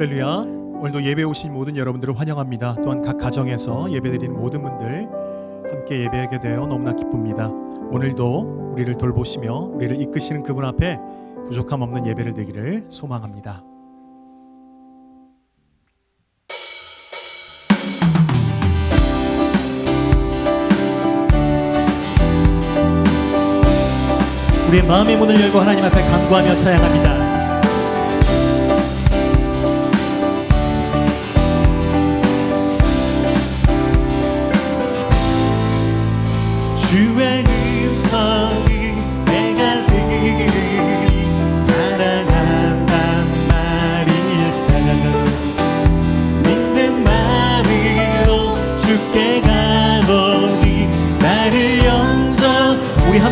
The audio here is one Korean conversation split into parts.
할렐루야. 오늘도 예배 오신 모든 여러분들을 환영합니다. 또한 각 가정에서 예배드리는 모든 분들 함께 예배하게 되어 너무나 기쁩니다. 오늘도 우리를 돌보시며 우리를 이끄시는 그분 앞에 부족함 없는 예배를 드리기를 소망합니다. 우리의 마음의 문을 열고 하나님 앞에 간구하며 찬양합니다.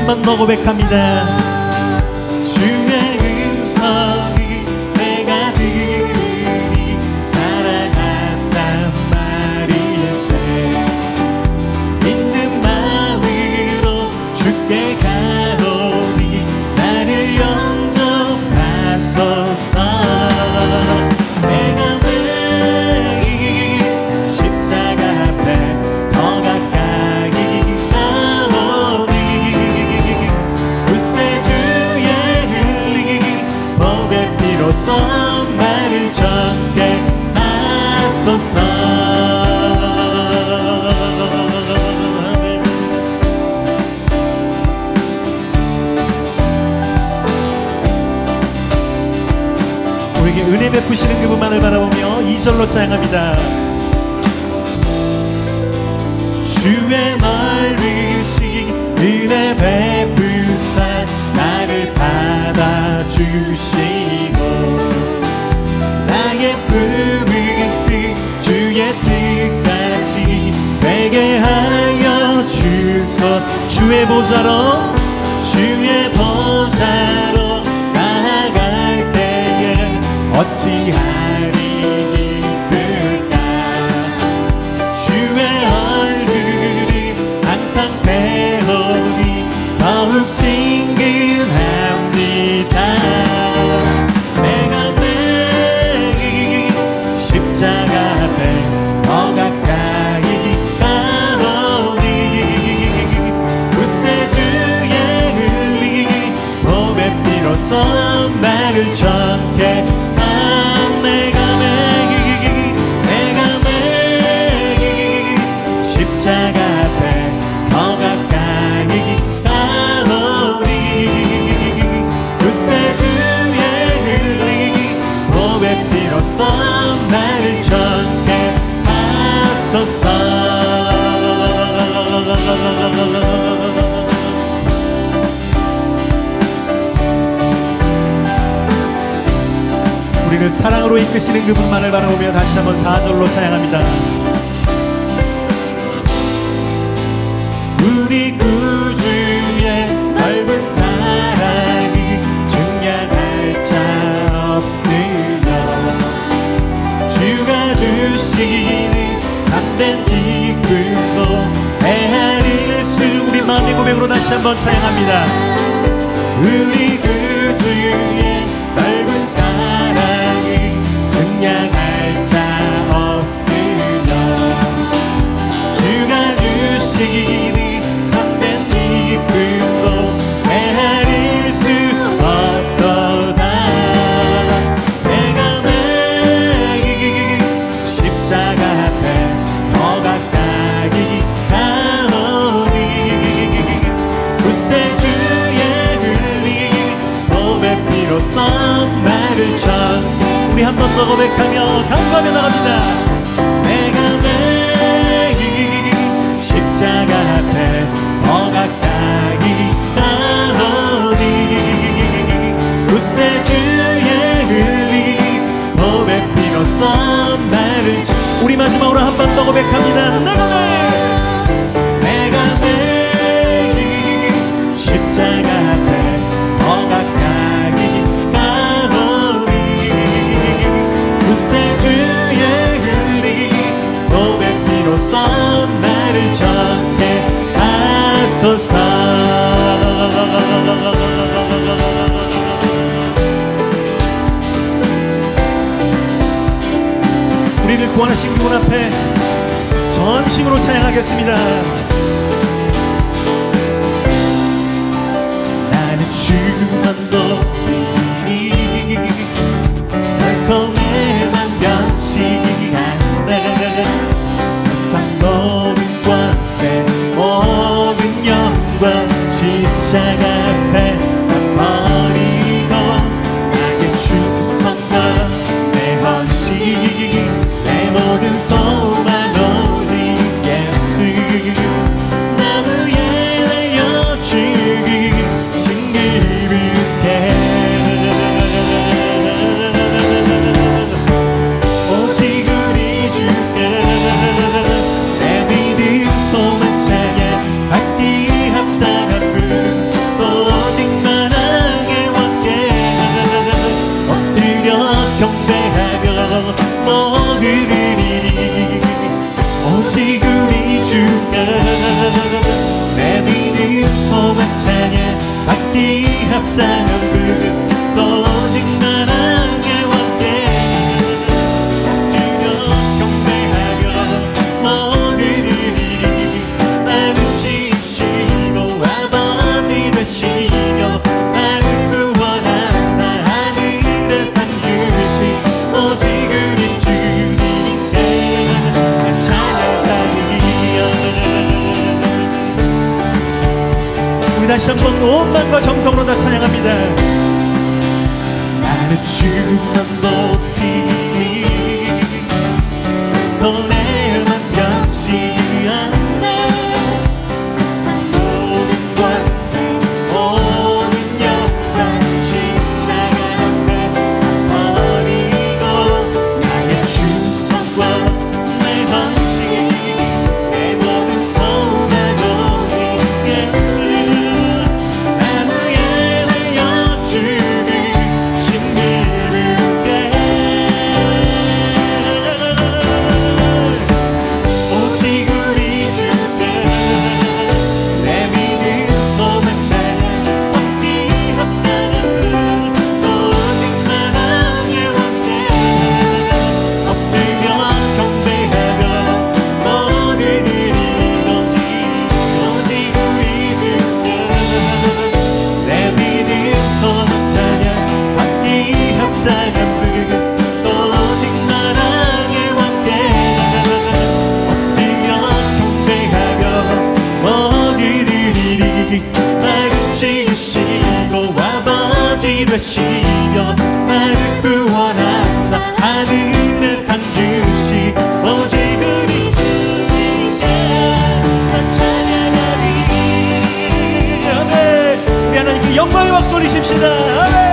우리 한번더 고백합니다 우리에게 은혜 베푸시는 그분만을 바라보며 이절로 찬양합니다. 주의 멀리시 은혜 베푸사 나를 받아주시고 나의 품은 뜻 주의 뜻까지 되게 하여 주소 주의 보좌로 주의 보 어찌하리 기쁠까 주의 얼굴이 항상 배우니 더욱 친근합니다. 내가 매일 십자가 앞에 더 가까이 가오니. 구세주의 흘린 몸의 피로써 나를 정케 십자가 앞에 더 가까이 가오니 구세주의 흘린 몸의 피로써 나를 정케 하소서. 우리를 사랑으로 이끄시는 그분만을 바라보며 다시 한번 4절로 찬양합니다 다시 한번 찬양합니다. 우리 구주의 우리 마지막으로 한번 더 고백합니다. 매 구원하신 그분 앞에 전심으로 찬양하겠습니다. 나는 주만 높 한번 온 마음과 정성으로 다 찬양합니다. 나는 주만 높이 아버지 되시며 나를 구원하사 하늘에 상 주시 오직 우리 주님께 나 찬양하리 아멘. 우리 하나님께 영광의 박수 올리십시다. 아멘.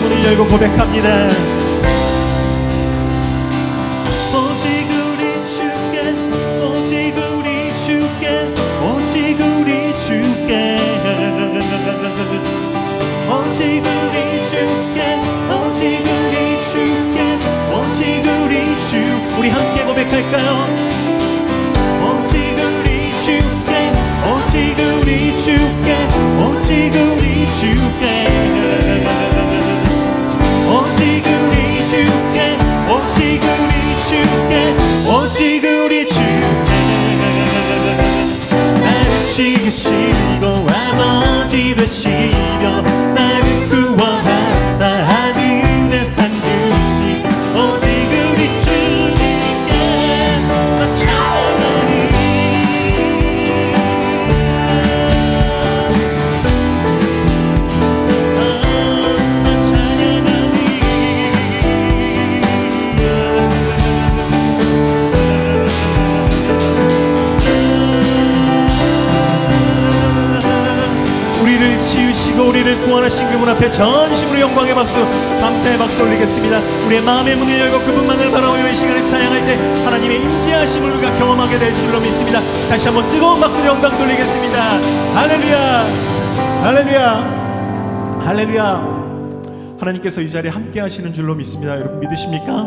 문을 열고 고백합니다. 오직 우리 주께 오직 우리 주께 오직 우리 주께 오직 우리 주께. 나를 지으시고 아버지 되시며 그분 앞에 전심으로 영광의 박수 감사의 박수 올리겠습니다. 우리의 마음의 문을 열고 그분만을 바라보며 이 시간에 찬양할 때 하나님의 임재하심을 우리가 경험하게 될 줄로 믿습니다. 다시 한번 뜨거운 박수로 영광 돌리겠습니다. 할렐루야! 할렐루야! 할렐루야! 하나님께서 이 자리에 함께 하시는 줄로 믿습니다. 여러분 믿으십니까?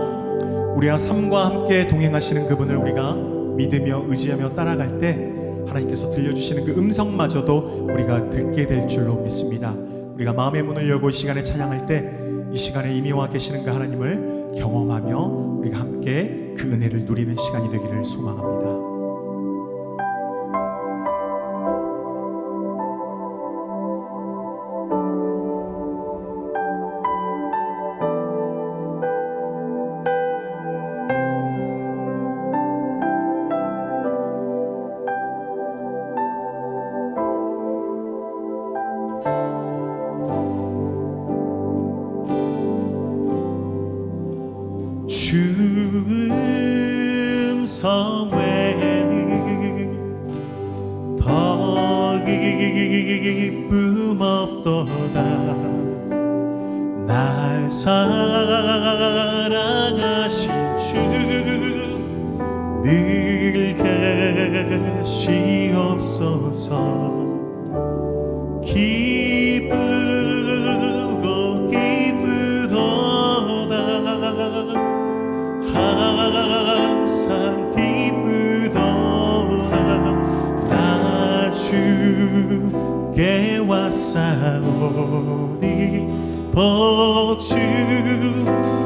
우리와 삶과 함께 동행하시는 그분을 우리가 믿으며 의지하며 따라갈 때 하나님께서 들려주시는 그 음성마저도 우리가 듣게 될 줄로 믿습니다. 우리가 마음의 문을 열고 이 시간에 찬양할 때 이 시간에 이미 와 계시는 그 하나님을 경험하며 우리가 함께 그 은혜를 누리는 시간이 되기를 소망합니다. 기쁨 없도다. 날 사랑하신 주늘 계시옵소서. 기 왔사오니 보주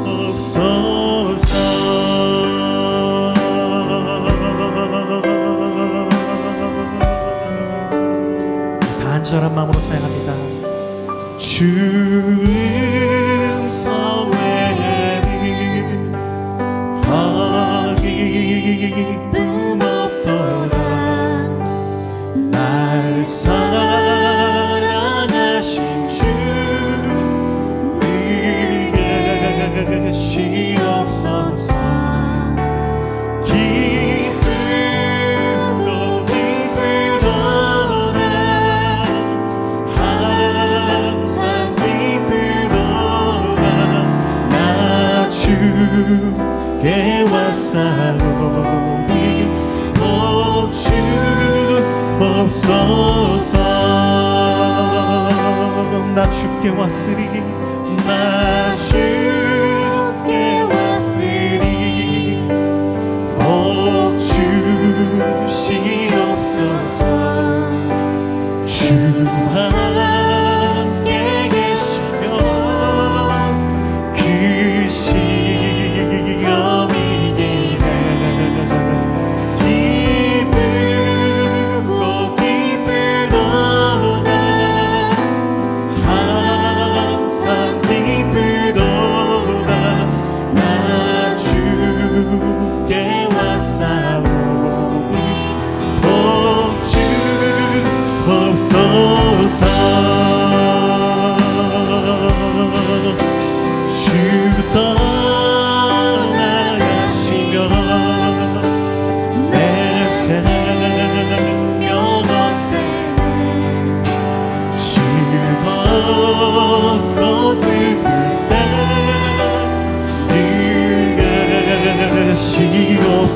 없소서 간절한 마음으로 찬양합니다. 주 음성 외에는 더 기쁨 없도다 날 사랑 나 주께 왔으니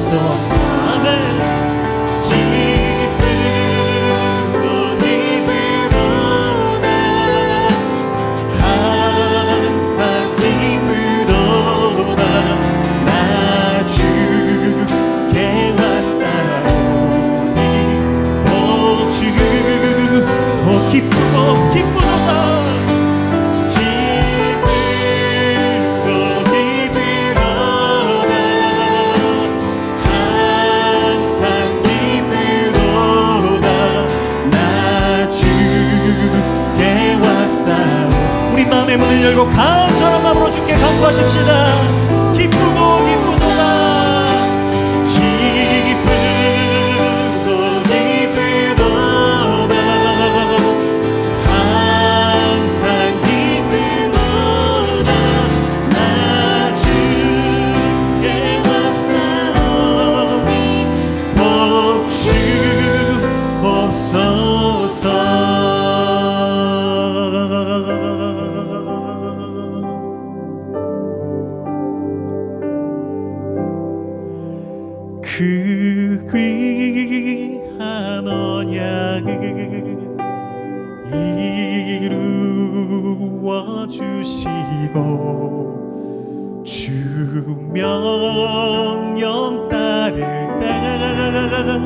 계 이루어 주시고 주 명령 따를 때늘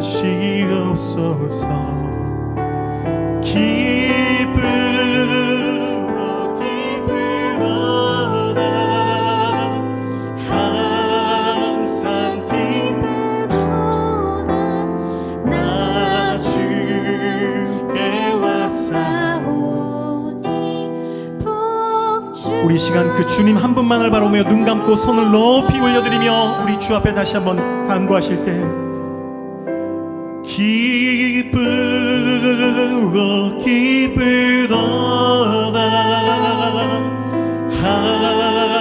계시옵소서 우리 시간 그 주님 한 분만을 바라보며 눈 감고 손을 높이 올려드리며 우리 주 앞에 다시 한번 간구하실 때 기쁘고 기쁘도다.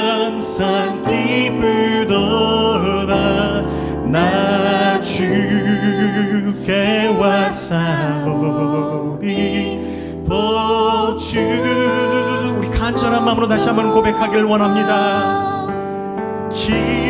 항상 기쁘도다. 나 주께 왔사오니 우리 간절한 마음으로 다시 한번 고백하기를 원합니다. 기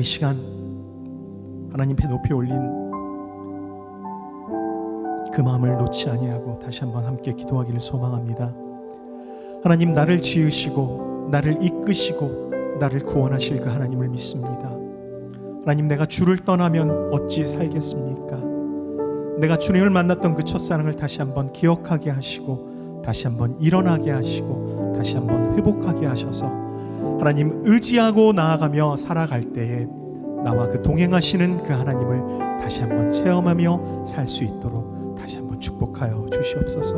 우리 시간 하나님께 높이 올린 그 마음을 놓지 아니하고 다시 한번 함께 기도하기를 소망합니다. 하나님 나를 지으시고 나를 이끄시고 나를 구원하실 그 하나님을 믿습니다. 하나님 내가 주를 떠나면 어찌 살겠습니까? 내가 주님을 만났던 그 첫사랑을 다시 한번 기억하게 하시고 다시 한번 일어나게 하시고 다시 한번 회복하게 하셔서 하나님 의지하고 나아가며 살아갈 때에 나와 그 동행하시는 그 하나님을 다시 한번 체험하며 살 수 있도록 다시 한번 축복하여 주시옵소서.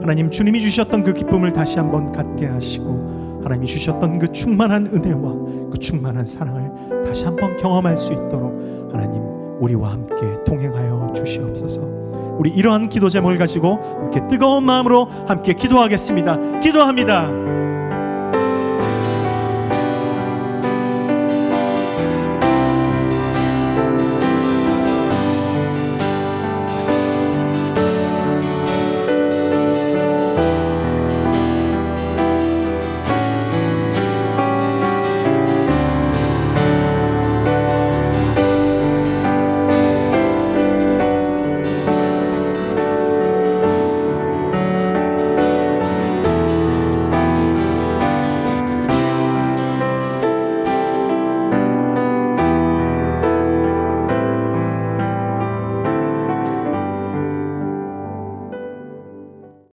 하나님 주님이 주셨던 그 기쁨을 다시 한번 갖게 하시고 하나님이 주셨던 그 충만한 은혜와 그 충만한 사랑을 다시 한번 경험할 수 있도록 하나님 우리와 함께 동행하여 주시옵소서. 우리 이러한 기도 제목을 가지고 함께 뜨거운 마음으로 함께 기도하겠습니다. 기도합니다.